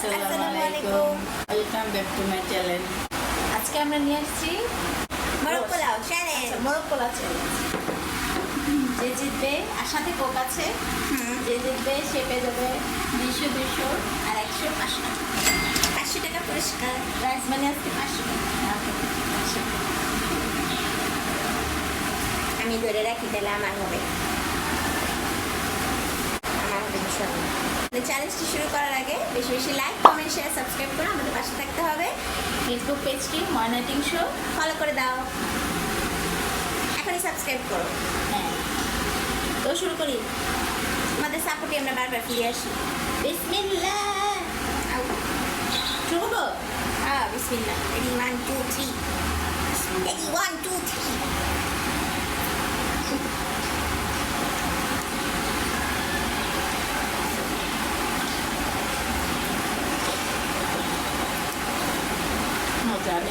আসসালামু আসসালামু আলাইকুম আলাইকুম। Welcome back to my channel আজকে আমরা নিয়ে আসছি মোরগ পোলাও চ্যালেঞ্জ আচ্ছা, মোরগ পোলা চ্যালেঞ্জ যে জিতবে আর সাথে কোক আছে। যে জিতবে সে পেয়ে যাবে দুইশো দুইশো আর একশো পাঁচশো পাঁচশো টাকা পুরস্কার। প্রাইস মানে আজকে পাঁচশো টাকা। আচ্ছা। আমি ধরে রাখি তাহলে আমার হবে আমার হবে ইনশাল্লাহ চ্যালেঞ্জটি শুরু করার আগে বেশি বেশি লাইক কমেন্ট শেয়ার সাবস্ক্রাইব করে আমাদের পাশে থাকতে হবে। ফেসবুক পেজটি ময়নাটিং শো ফলো করে দাও। এখনই সাবস্ক্রাইব করো। হ্যাঁ। তো শুরু করি। আমাদের সাপোর্টে আমরা বারবার ফিরে আসি। বিসমিল্লাহ! Ah, bismillah. Ready, one, two, three. Ready, one, two, three.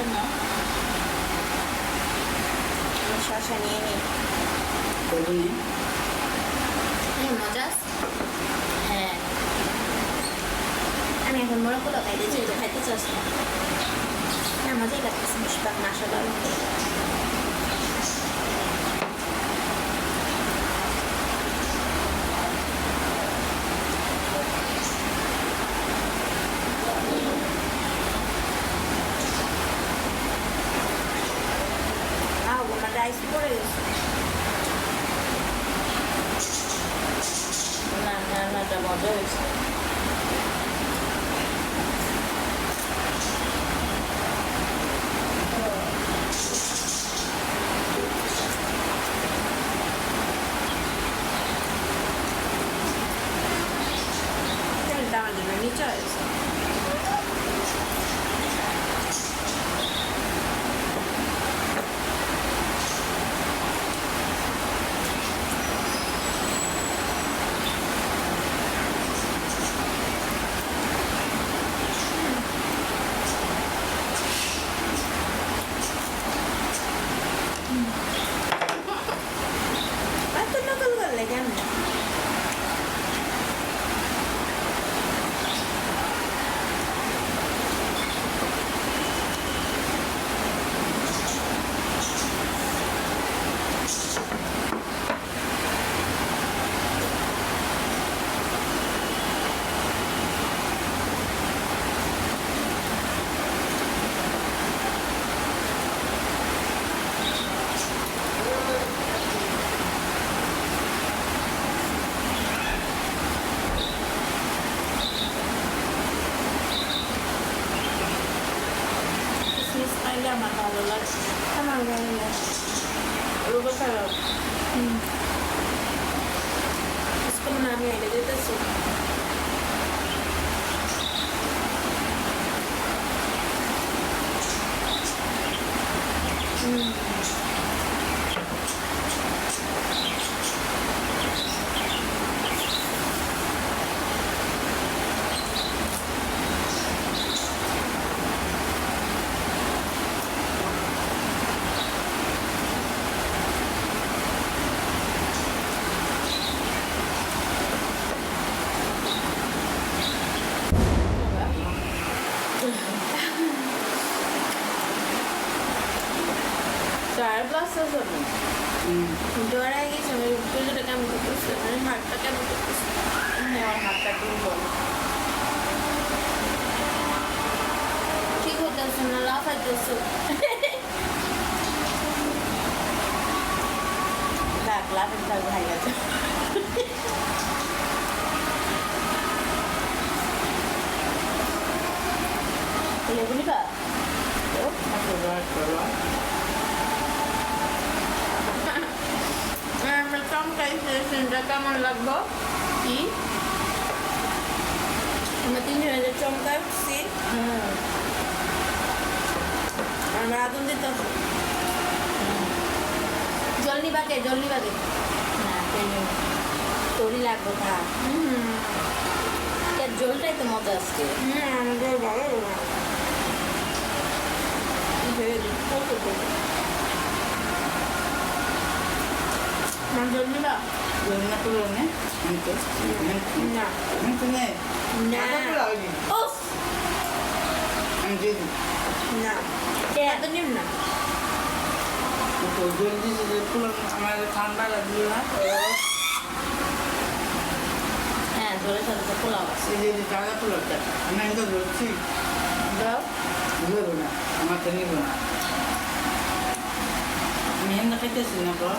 নেবেন না শশা নিয়ে নিই মজা। হ্যাঁ আমি এখন মনে পোলাও খাইতে চাই খাইতে চাস না না মজাই লাগতেছে মুশতাক মাসাল্লাহ আও আমার রাইস পড়ে গেছে না রান্নাটা মজা হয়েছে তেলটা আমার জন্য নিচে হয়েছে আমার ভালো লাগছে আমার ভালো লাগে রুবো খারাপ স্কুল না আছে জ্বর হয়ে গেছে আমি পুজোটা কেমন করতেছে মানে হাতটা কেমন করতেছে আমার হাতটা দুর্বল ঠিক হতেছে না লাফাইতেছে থাক লাভের ভাই আছে লেবু নিবা ও আমরা চমকাইছে কেমন লাগবো কি? আমরা তিনজনে যে চমকাই উঠছি হুম আমরা আগুন দিতে জল নিবাকে জল নিবাকে না কেন তোরই লাগবে হুম। জলটাই তো মজা আসছে হুম আমাদের ভালো ko lang eh. Ito. না na. Eh. না Ako ko lang eh. উফ আমি দিই না? এত নিম না তো জলদি যে পুরো আমার ঠান্ডা লাগল না হ্যাঁ ধরে সাথে তো পোলাও আছে সেই যে টাকা পুরোটা আমি তো ধরছি দাও ধরবো না আমার তো নিব না আমি এমনি খাইতেছি না তো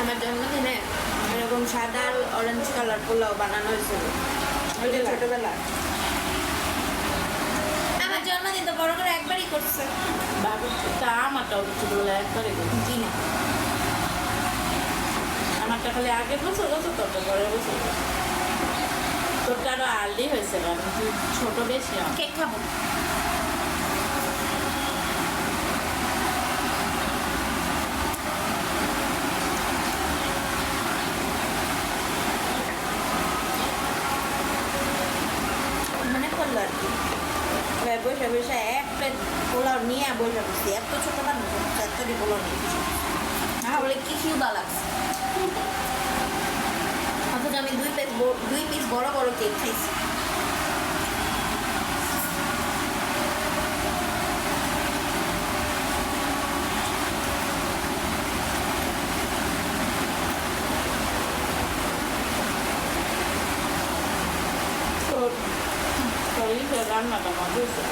আমার জন্মদিনে এরকম সাদা আর অরেঞ্জ কালার পোলাও বানানো হয়েছিল। ওইটা ছোটবেলা আমার জন্মদিন তো বড় করে একবারই করছে। বাবু তা আমারটাও ছোটবেলা একবারে করি জি না। আমারটা খালি আগের বছর বছর তোরটা পরের বছর তোরটা আরও আর্লি হয়েছে কারণ ছোট বেশি। কেক খাব মনে পড়ল আর কি এবার বসে বসে এক প্লেট পোলাও নিয়ে বসে বসছি এত ছোট মানুষ এতটি পোলাও নিয়ে না বলে কি খিউদা লাগছে? অথচ আমি দুই পিস দুই পিস বড় বড় কেক খাইছি তোর তোর ইসে রান্নাটা মজা হয়েছে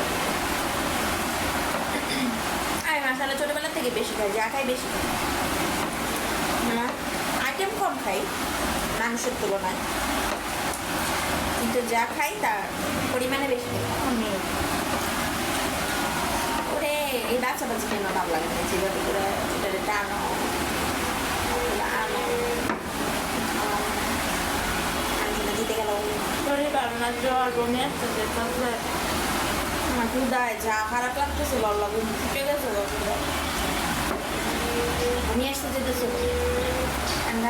আমি মশালা ছোটবেলা থেকে বেশি খাই যা খাই বেশি খাই। না আইটেম কম খাই মাংসের তুলনায়। কিন্তু যা খাই তার পরিমাণে বেশি খাই। ওরে এই বাচ্চা বাচ্চা কেন ভালো লাগে না যেভাবে করে সেটারে টানো। আনো আনো। আমি দিতে গেলাম পরিবার না জ্বর বমি আসতেছে আমার ক্ষুদায় যা খারাপ লাগতেছে ভালো লাগবে ফুটে গেছে আমি আসতে যেতেছে। আমি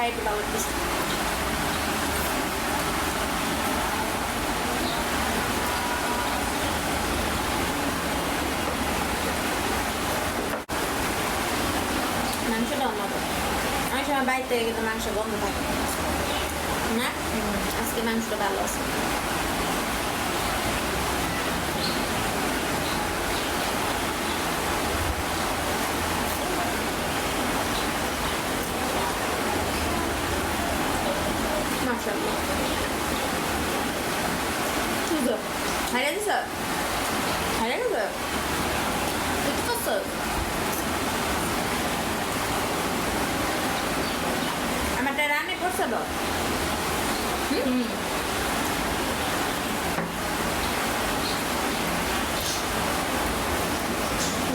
অনেক সময় বাইরে থেকে কিন্তু মাংস বন্ধ থাকে। না? আজকে মাংসটা ভালো আছে। হারিয়ে গেছে তুই কি করছ আমারটা রান্না করছে তো হুম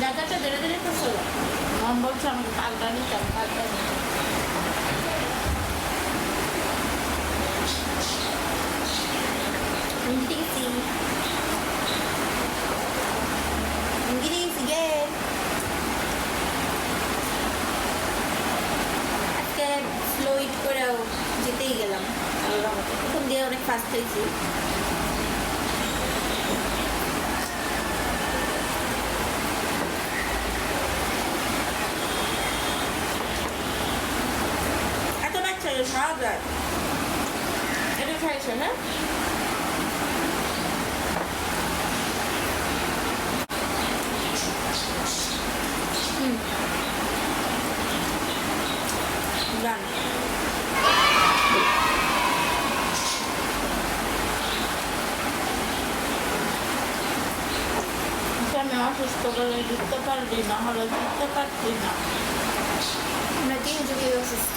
দাদাটা ধীরে ধীরে করছে মন বলছে আমাকে পাল্টা নিতে পাল্টা নিতে প্রথম দিয়ে অনেক ফাস্ট হয়েছি এত বাচ্চা সব রাত এটা খাইছে না Done. করে না হলে না। আমরা তিন চোখে অসুস্থ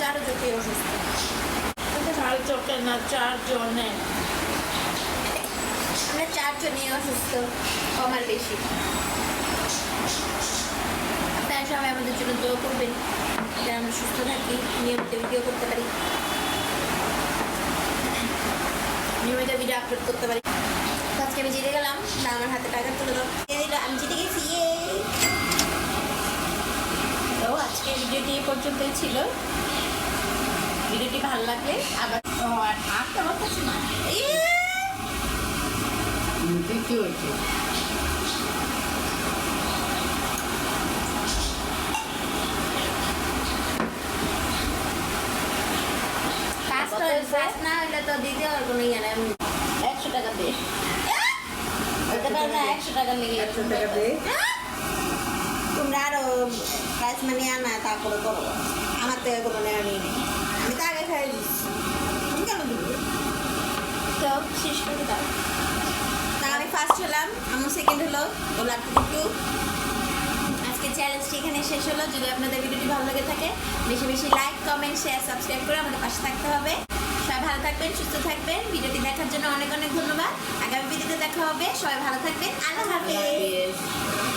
চার চোখে অসুস্থ। চার চোখে না চারজনে আমরা চারজনই অসুস্থ কমার বেশি। তাই সবাই আমাদের জন্য দোয়া করবেন আমরা সুস্থ থাকি নিয়মিত ভিডিও করতে পারি। নিয়মিত ভিডিও আপলোড করতে পারি। আজকে আমি জিতে গেলাম না আমার হাতে টাকা তুলে দাও। দিল, আমি জিতে গেছি তো আজকে ভিডিওটি এই পর্যন্তই ছিল। ভিডিওটি ভালো লাগলে আবার ও আর আটটা বলতেছি না! কি হয়েছে? ফার্স্ট ফার্স্ট তো দিতে আর কোনো ইয়ে একশো টাকা দিয়ে। একশো টাকা একশো টাকা দিয়ে? তোমরা আরও প্রাইস মানি আনা তারপরে করো। আমার তো এগুলো নেওয়া নিয়ে আমি তো আগে খাই দিচ্ছি তুমি কেন দিবে? তো শেষ করে দাও। তা আমি ফার্স্ট হলাম আমার সেকেন্ড হলো গোলাপ একটু। আজকে চ্যালেঞ্জটি এখানে শেষ হলো। যদি আপনাদের ভিডিওটি ভালো লেগে থাকে বেশি বেশি লাইক কমেন্ট শেয়ার সাবস্ক্রাইব করে আমাদের পাশে থাকতে হবে। ভালো থাকবেন, সুস্থ থাকবেন। ভিডিওটি দেখার জন্য অনেক অনেক ধন্যবাদ। আগামী ভিডিওতে দেখা হবে। সবাই ভালো থাকবেন। আল্লাহ হাফেজ।